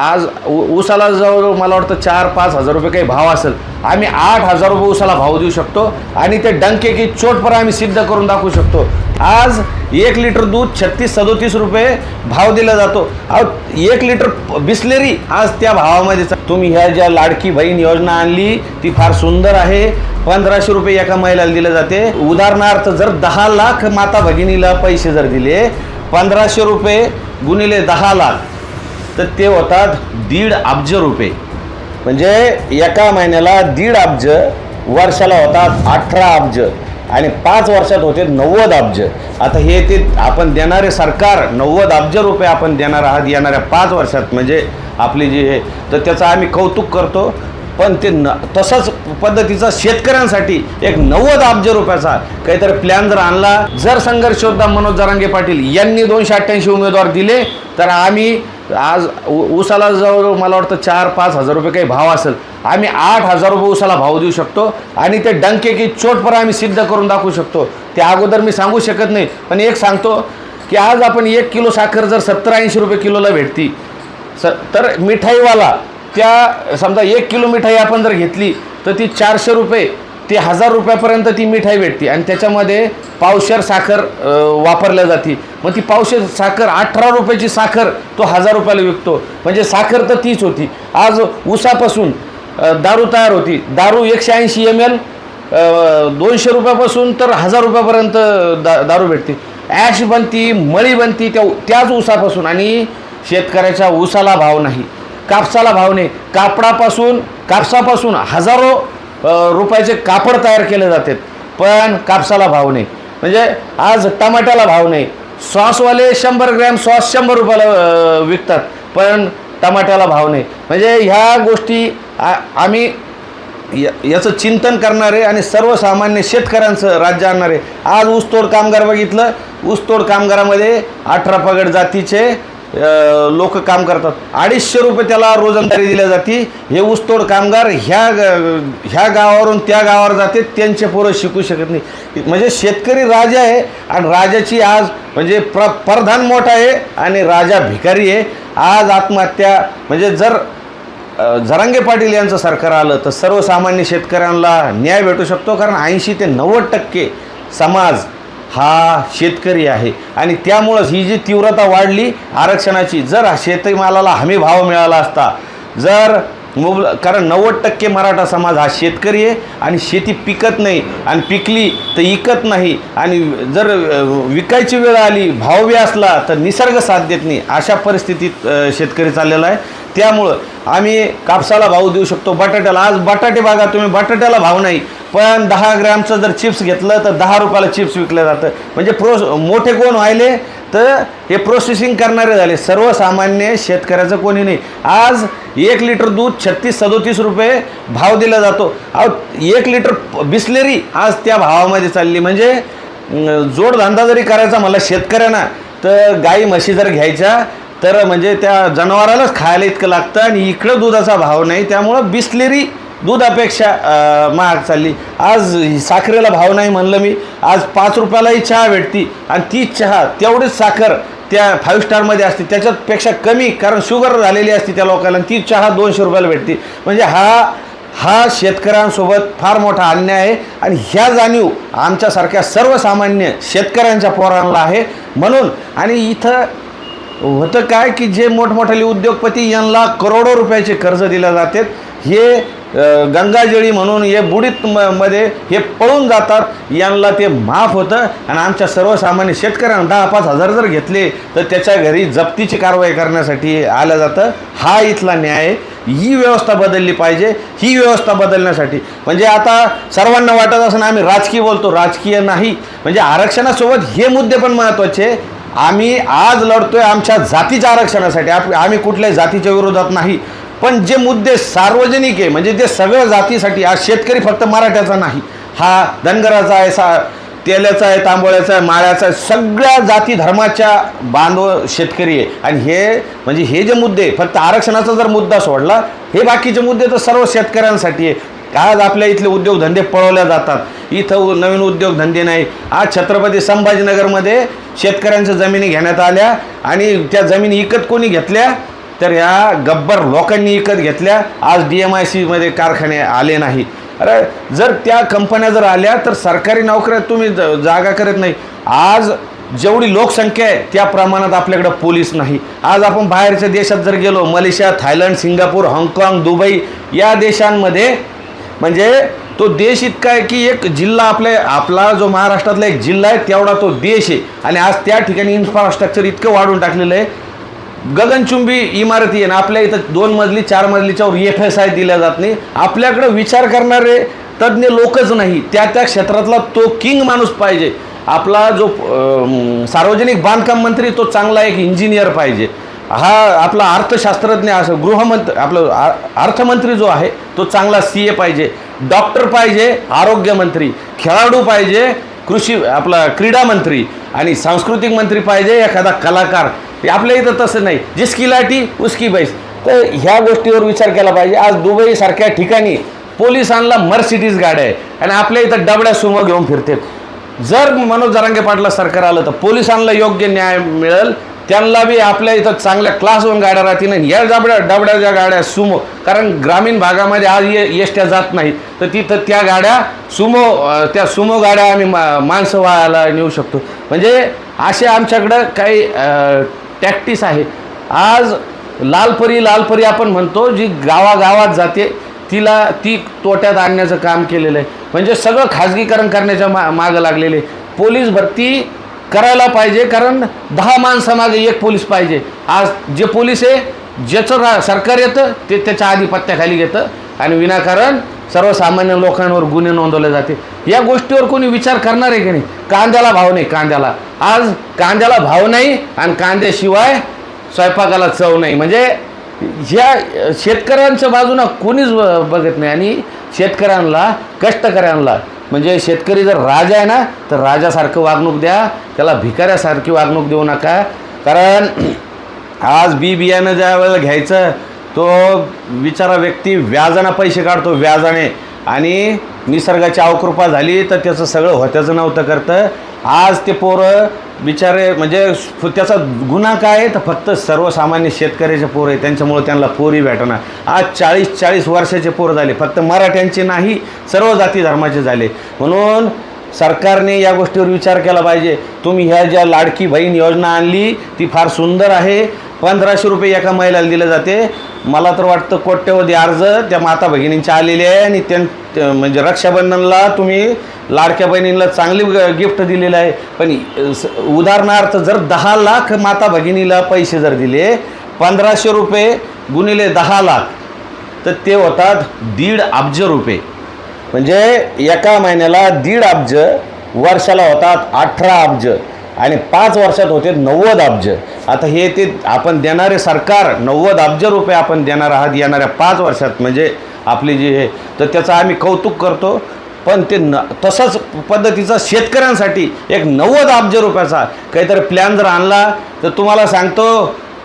आज ऊसाला जवळजवळ मला वाटतं चार पाच हजार रुपये काही भाव असेल. आम्ही आठ हजार रुपये ऊसाला भाव देऊ शकतो आणि ते डंके की चोटपर आम्ही सिद्ध करून दाखवू शकतो. आज एक लिटर दूध छत्तीस सदोतीस रुपये भाव दिला जातो. अहो एक लिटर बिसलेरी आज त्या भावामध्ये तुम्ही ह्या ज्या लाडकी बहीण योजना आणली ती फार सुंदर आहे. पंधराशे रुपये एका महिलाला दिले जाते. उदाहरणार्थ जर दहा लाख माता भगिनीला पैसे जर दिले पंधराशे रुपये गुणिले दहा लाख तर ते होतात दीड अब्ज रुपये. म्हणजे एका महिन्याला दीड अब्ज वर्षाला होतात अठरा अब्ज आणि पाच वर्षात होते नव्वद अब्ज. आता हे ते आपण देणारे सरकार नव्वद अब्ज रुपये आपण देणार आहात येणाऱ्या पाच वर्षात म्हणजे आपली जी हे तर त्याचं आम्ही कौतुक करतो. पण ते न तसंच पद्धतीचा शेतकऱ्यांसाठी एक नव्वद अब्ज रुपयाचा काहीतरी प्लॅन जर आणला जर संघर्षयोद्धा मनोज जरांगे पाटील यांनी दोनशे अठ्ठ्याऐंशी उमेदवार दिले तर आम्ही आज ऊसाला जवळ मला वाटतं चार पाच हजार रुपये काही भाव असेल. आम्ही आठ हजार रुपये ऊसाला भाव देऊ शकतो आणि ते डंके की चोटपर आम्ही सिद्ध करून दाखवू शकतो. ते अगोदर मी सांगू शकत नाही पण एक सांगतो की आज आपण एक किलो साखर जर सत्तर ऐंशी रुपये किलोला भेटती स तर मिठाईवाला त्या समजा एक किलो मिठाई आपण जर घेतली तर ती चारशे रुपये ते हजार रुपयापर्यंत ती मिठाई भेटते आणि त्याच्यामध्ये पावशेर साखर वापरल्या जाते. मग ती पावशेर साखर अठरा रुपयाची साखर तो हजार रुपयाला विकतो. म्हणजे साखर तर तीच होती. आज उसापासून दारू तयार होती. दारू एकशे ऐंशी एम एल दोनशे रुपयापासून तर हजार रुपयापर्यंत दा दारू भेटते. ॲश बनती मळी बनती त्या त्याच ऊसापासून आणि शेतकऱ्याच्या ऊसाला भाव नाही. कापसाला भाव नाही. कापडापासून कापसापासून हजारो रुपयाचे कापड तयार केले जातात पण कापसाला भाव नाही. म्हणजे आज टमाट्याला भाव नाही. सॉसवाले शंभर ग्रॅम सॉस शंभर रुपयाला विकतात पण टमाट्याला भाव नाही. म्हणजे ह्या गोष्टी आ आम्ही या- याचं चिंतन करणारे आणि सर्वसामान्य शेतकऱ्यांचं राज्य आणणारे. आज ऊसतोड कामगार बघितलं ऊसतोड कामगारामध्ये अठरा पगड जातीचे लोक काम करतात. अडीचशे रुपये त्याला रोजंदारी दिल्या जाते. हे ऊसतोड कामगार ह्या ह्या गावावरून त्या गावावर जाते. त्यांचे पोरं शिकू शकत नाही. म्हणजे शेतकरी राजा आहे आणि राजाची आज म्हणजे प्र प्रधान मोठा आहे आणि राजा भिकारी आहे. आज आत्महत्या म्हणजे जर झरांगे जरांगे पाटील यांचं सरकार आलं तर सर्वसामान्य शेतकऱ्यांना न्याय भेटू शकतो. कारण ऐंशी ते नव्वद टक्के समाज हा शेतकरी आहे. आणि त्यामुळंच ही जी तीव्रता वाढली आरक्षणाची जर शेतमालाला हमी भाव मिळाला असता जर मुबल कारण नव्वद टक्के मराठा समाज हा शेतकरी आहे आणि शेती पिकत नाही आणि पिकली तर इकत नाही आणि जर विकायची वेळ आली भावबी असला तर निसर्ग साथ देत नाही अशा परिस्थितीत शेतकरी चाललेला आहे. त्यामुळं आम्ही कापसाला भाव देऊ शकतो बटाट्याला. आज बटाटे बागा तुम्ही बटाट्याला भाव नाही. पण दहा ग्रॅमचं जर चिप्स घेतलं तर दहा रुपयाला चिप्स विकलं जातं. म्हणजे प्रो मोठे कोण व्हायले तर हे प्रोसेसिंग करणारे झाले. सर्वसामान्य शेतकऱ्याचं कोणी नाही. आज एक लिटर दूध छत्तीस सदोतीस रुपये भाव दिला जातो. अहो एक लिटर बिस्लेरी आज त्या भावामध्ये चालली. म्हणजे जोडधंदा जरी करायचा मला शेतकऱ्यांना तर गाई म्हशी जर घ्यायच्या तर म्हणजे त्या जनावरालाच खायला इतकं लागतं आणि इकडं दुधाचा भाव नाही. त्यामुळं बिस्लेरी दुधापेक्षा महाग चालली. आज साखरेला भाव नाही म्हणलं मी. आज पाच रुपयालाही चहा भेटती आणि ती चहा तेवढीच साखर त्या फाईव्ह स्टारमध्ये असते. त्याच्यापेक्षा कमी कारण शुगर झालेली असते त्या लोकांना ती चहा दोनशे रुपयाला भेटते. म्हणजे हा हा शेतकऱ्यांसोबत फार मोठा अन्याय आहे आणि ह्या जाणीव आमच्यासारख्या सर्वसामान्य शेतकऱ्यांच्या पोरांना आहे. म्हणून आणि इथं होतं काय की जे मोठमोठाले उद्योगपती यांना करोडो रुपयाचे कर्ज दिले जातात. हे गंगाजळी म्हणून हे बुडीत म मध्ये हे पळून जातात. यांना ते माफ होतं. आणि आमच्या सर्वसामान्य शेतकऱ्यांना दहा पाच हजार जर घेतले तर त्याच्या घरी जप्तीची कारवाई करण्यासाठी आलं जातं. हा इथला न्याय ही व्यवस्था बदलली पाहिजे. ही व्यवस्था बदलण्यासाठी. म्हणजे आता सर्वांना वाटत असं आम्ही राजकीय बोलतो. राजकीय नाही. म्हणजे आरक्षणासोबत हे मुद्दे पण महत्त्वाचे आम्ही आज लढतोय आमच्या जातीच्या आरक्षणासाठी. आप आम्ही कुठल्याही जातीच्या विरोधात नाही. पण जे मुद्दे सार्वजनिक आहे म्हणजे जे सगळ्या जातीसाठी आज शेतकरी फक्त मराठ्याचा नाही हा धनगराचा आहे सा तेलाचा आहे तांबोळ्याचा आहे माळ्याचा आहे सगळ्या जाती धर्माच्या बांधव शेतकरी आहे. आणि हे म्हणजे हे जे मुद्दे फक्त आरक्षणाचा जर मुद्दा सोडला हे बाकीचे मुद्दे तर सर्व शेतकऱ्यांसाठी आहे आज आपल्या इथले उद्योगधंदे पळवल्या जातात. इथं नवीन उद्योगधंदे नाही. आज छत्रपती संभाजीनगरमध्ये शेतकऱ्यांच्या जमिनी घेण्यात आल्या आणि त्या जमिनी विकत कोणी घेतल्या? तर ह्या गब्बर लोकांनी विकत घेतल्या. आज डी एम आय सीमध्ये कारखाने आले नाही. अरे जर त्या कंपन्या जर आल्या तर सरकारी नोकऱ्यात तुम्ही जागा करत नाही. आज जेवढी लोकसंख्या आहे त्या प्रमाणात आपल्याकडं पोलीस नाही. आज आपण बाहेरच्या देशात जर गेलो मलेशिया थायलंड सिंगापूर हाँगकाँग दुबई या देशांमध्ये म्हणजे तो देश इतका आहे की एक जिल्हा आपल्या आपला जो महाराष्ट्रातला एक जिल्हा आहे तेवढा तो देश आहे. आणि आज त्या ठिकाणी इन्फ्रास्ट्रक्चर इतकं वाढून टाकलेलं आहे गगनचुंबी इमारती आहे ना आपल्या इथं दोन मजली चार मजलीच्यावर एफ एस आय दिल्या जात नाही. आपल्याकडं विचार करणारे तज्ज्ञ लोकच नाही. त्या त्या क्षेत्रातला तो किंग माणूस पाहिजे. आपला जो सार्वजनिक बांधकाम मंत्री तो चांगला एक इंजिनियर पाहिजे. हा आपला अर्थशास्त्रज्ञ असं गृहमंत्री आपलं अर्थमंत्री जो आहे तो चांगला सी ए पाहिजे. डॉक्टर पाहिजे आरोग्यमंत्री खेळाडू पाहिजे कृषी आपला क्रीडा मंत्री. आणि सांस्कृतिक मंत्री पाहिजे एखादा कलाकार. आपल्या इथं तसं नाही. जिसकी लाटी उसकी बैस. तर ह्या गोष्टीवर विचार केला पाहिजे. आज दुबईसारख्या ठिकाणी पोलिसांना मर्सिडीज गाड्या आहे आणि आपल्या इथं डबड्या सुमो घेऊन फिरते. जर मनोज जरांगे पाटला सरकार आलं तर पोलिसांना योग्य न्याय मिळेल. त्यांना बी आपल्या इथं चांगल्या क्लास वन गाड्या राहतील. आणि या डबड्या डबड्याच्या गाड्या सुमो. कारण ग्रामीण भागामध्ये आज ये येष्ट्या जात नाही तर तिथं त्या गाड्या सुमो त्या सुमो गाड्या आम्ही मा माणसं व्हायला नेऊ शकतो. म्हणजे असे आमच्याकडं काही टॅक्टिस आहे. आज लालपरी लालपरी आपण म्हणतो जी गावागावात जाते तिला ती तोट्यात आणण्याचं काम केलेलं आहे. म्हणजे सगळं खाजगीकरण करण्याच्या मा मागं लागलेले. पोलीस भरती करायला पाहिजे कारण दहा माणसामागे एक पोलीस पाहिजे. आज जे पोलीस आहे ज्याचं रा सरकार येतं ते त्याच्या आधिपत्याखाली घेतं. आणि विनाकारण सर्वसामान्य लोकांवर गुन्हे नोंदवले जाते. या गोष्टीवर कोणी विचार करणार आहे की नाही? कांद्याला भाव नाही कांद्याला. आज कांद्याला भाव नाही आणि कांद्याशिवाय स्वयंपाकाला चव नाही. म्हणजे ह्या शेतकऱ्यांच्या बाजूनं कोणीच ब- बघत नाही आणि शेतकऱ्यांना कष्टकऱ्यांना म्हणजे शेतकरी जर राजा आहे ना तर राजासारखं वागणूक द्या. त्याला भिकाऱ्यासारखी वागणूक देऊ नका. कारण आज बी बियाणं ज्या वेळेला घ्यायचं तो बिचारा व्यक्ती व्याजानं पैसे काढतो व्याजाने. आणि निसर्गाची अवकृपा झाली तर त्याचं सगळं होत्याचं नव्हतं करतं. आज ते पोरं बिचारे म्हणजे त्याचा गुन्हा काय? आहे तर फक्त सर्वसामान्य शेतकऱ्याचे पोरं आहे त्यांच्यामुळं त्यांना पोरी भेटणार आज चाळीस चाळीस वर्षाचे पोरं झाले. फक्त मराठ्यांचे नाही सर्व जाती धर्माचे झाले. म्हणून सरकारने या गोष्टीवर विचार केला पाहिजे. तुम्ही ह्या ज्या लाडकी बहीण योजना आणली ती फार सुंदर आहे. पंधराशे रुपये एका महिलाला दिले जाते. मला तर वाटतं कोट्यवधी अर्ज त्या माता भगिनींचे आलेले आहे आणि त्यां त्या- म्हणजे रक्षाबंधनला तुम्ही लाडक्या बहिणींना चांगली ग- गिफ्ट दिलेलं आहे. पण स- उदाहरणार्थ जर दहा लाख माता भगिनीला पैसे जर दिले पंधराशे रुपये गुणिले दहा लाख तर ते होतात दीड अब्ज रुपये. म्हणजे एका महिन्याला दीड अब्ज वर्षाला होतात अठरा अब्ज. आणि पाच वर्षात होते नव्वद अब्ज. आता हे ते आपण देणारे सरकार नव्वद अब्ज रुपये आपण देणार आहात येणाऱ्या पाच वर्षात. म्हणजे आपली जी हे तर त्याचं आम्ही कौतुक करतो. पण ते न तसंच पद्धतीचा शेतकऱ्यांसाठी एक नव्वद अब्ज रुपयाचा काहीतरी प्लॅन जर आणला तर तुम्हाला सांगतो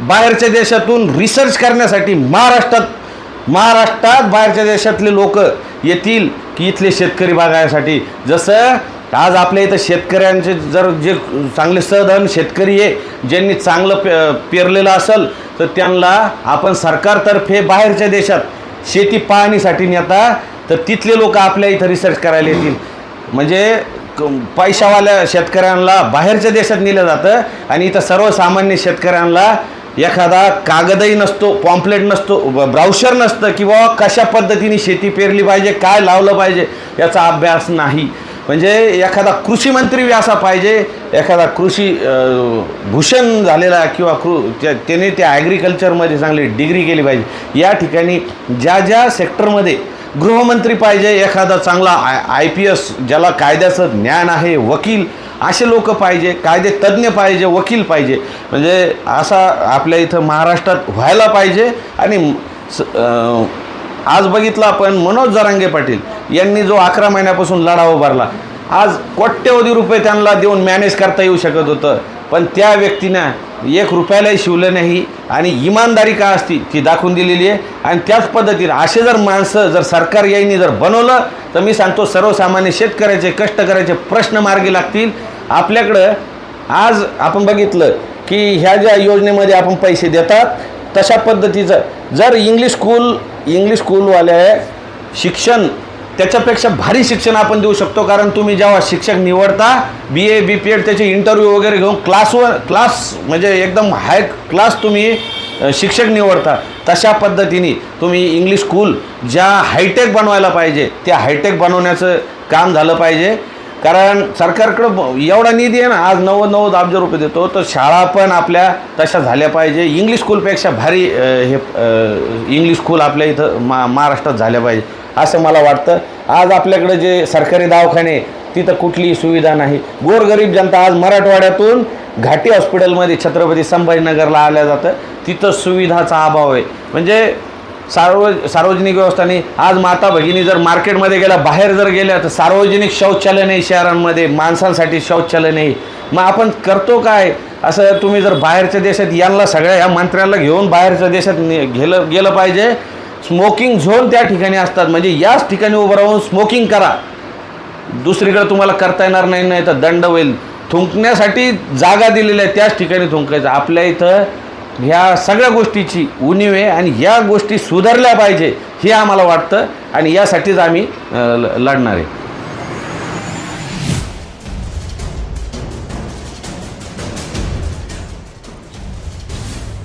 बाहेरच्या देशातून रिसर्च करण्यासाठी महाराष्ट्रात महाराष्ट्रात बाहेरच्या देशातले लोक येतील की इथले शेतकरी बागायसाठी जसं आज आपल्या इथं शेतकऱ्यांचे जर जे चांगले सहधन शेतकरी आहे ज्यांनी चांगलं पे पेरलेलं असेल तर त्यांना आपण सरकारतर्फे बाहेरच्या देशात शेती पाहणीसाठी नेता तर तिथले लोक आपल्या इथं रिसर्च करायला येतील. म्हणजे क- पैशावाल्या शेतकऱ्यांना बाहेरच्या देशात नेलं जातं आणि इथं सर्वसामान्य शेतकऱ्यांना एखादा कागदही नसतो पॉम्पलेट नसतो ब्राउशर नसतं किंवा कशा पद्धतीने शेती पेरली पाहिजे काय लावलं पाहिजे याचा अभ्यास नाही. म्हणजे एखादा कृषी मंत्री बी असा पाहिजे एखादा कृषी भूषण झालेला किंवा कृ त्या- त्याने त्या ॲग्रिकल्चरमध्ये चांगली डिग्री केली पाहिजे. या ठिकाणी ज्या ज्या सेक्टरमध्ये गृहमंत्री पाहिजे एखादा चांगला आय आय पी एस ज्याला कायद्याचं ज्ञान आहे वकील असे लोक पाहिजे कायदे तज्ज्ञ पाहिजे वकील पाहिजे. म्हणजे असा आपल्या इथं महाराष्ट्रात व्हायला पाहिजे आणि स- आज बघितलं आपण मनोज जरांगे पाटील यांनी जो अकरा महिन्यापासून लढा उभारला. आज कोट्यवधी रुपये त्यांना देऊन मॅनेज करता येऊ शकत होतं. पण त्या व्यक्तीनं एक रुपयालाही शिवलं नाही आणि इमानदारी का असती ती दाखवून दिलेली आहे. आणि त्याच पद्धतीने असे जर माणसं जर सरकार यांनी जर बनवलं तर मी सांगतो सर्वसामान्य शेतकऱ्याचे कष्ट करायचे प्रश्न मार्गी लागतील. आपल्याकडं आज आपण बघितलं की ह्या ज्या योजनेमध्ये आपण पैसे देतात तशा पद्धतीचं. जर इंग्लिश स्कूल इंग्लिश स्कूलवाले शिक्षण त्याच्यापेक्षा भारी शिक्षण आपण देऊ शकतो कारण तुम्ही जेव्हा शिक्षक निवडता B A B P Ed त्याचे इंटरव्ह्यू वगैरे घेऊन क्लासवर क्लास म्हणजे एकदम हाय क्लास तुम्ही शिक्षक निवडता. तशा पद्धतीने तुम्ही इंग्लिश स्कूल ज्या हायटेक बनवायला पाहिजे त्या हायटेक बनवण्याचं काम झालं पाहिजे. कारण सरकारकडं एवढा निधी आहे ना आज नव्वद नव्वद अब्ज रुपये देतो तर शाळा पण आपल्या तशा झाल्या पाहिजे. इंग्लिश स्कूलपेक्षा भारी हे इंग्लिश स्कूल आपल्या इथं मा महाराष्ट्रात झाल्या पाहिजे असं मला वाटतं. आज आपल्याकडे जे सरकारी दवाखाने तिथं कुठलीही सुविधा नाही. गोरगरीब जनता आज मराठवाड्यातून घाटी हॉस्पिटलमध्ये छत्रपती संभाजीनगरला आल्या जातं. तिथं सुविधाचा अभाव आहे. म्हणजे सार्व सार्वजनिक व्यवस्थाने आज माता भगिनी जर मार्केटमध्ये गेल्या बाहेर जर गेल्या तर सार्वजनिक शौचालय नाही शहरांमध्ये माणसांसाठी शौचालय नाही मग आपण करतो काय? असं तुम्ही जर बाहेरच्या देशात यांना सगळ्या या मंत्र्याला घेऊन बाहेरच्या देशात ने- गेलं गेलं पाहिजे. स्मोकिंग झोन त्या ठिकाणी असतात. म्हणजे याच ठिकाणी उभं राहून स्मोकिंग करा. दुसरीकडे तुम्हाला करता येणार नाही नाही तर दंड होईल. थुंकण्यासाठी जागा दिलेल्या आहे त्याच ठिकाणी थुंकायचं. आपल्या इथं ह्या सगळ्या गोष्टीची उणीव आहे आणि या गोष्टी सुधारल्या पाहिजे हे आम्हाला वाटतं आणि यासाठीच आम्ही ल- लढणार आहे.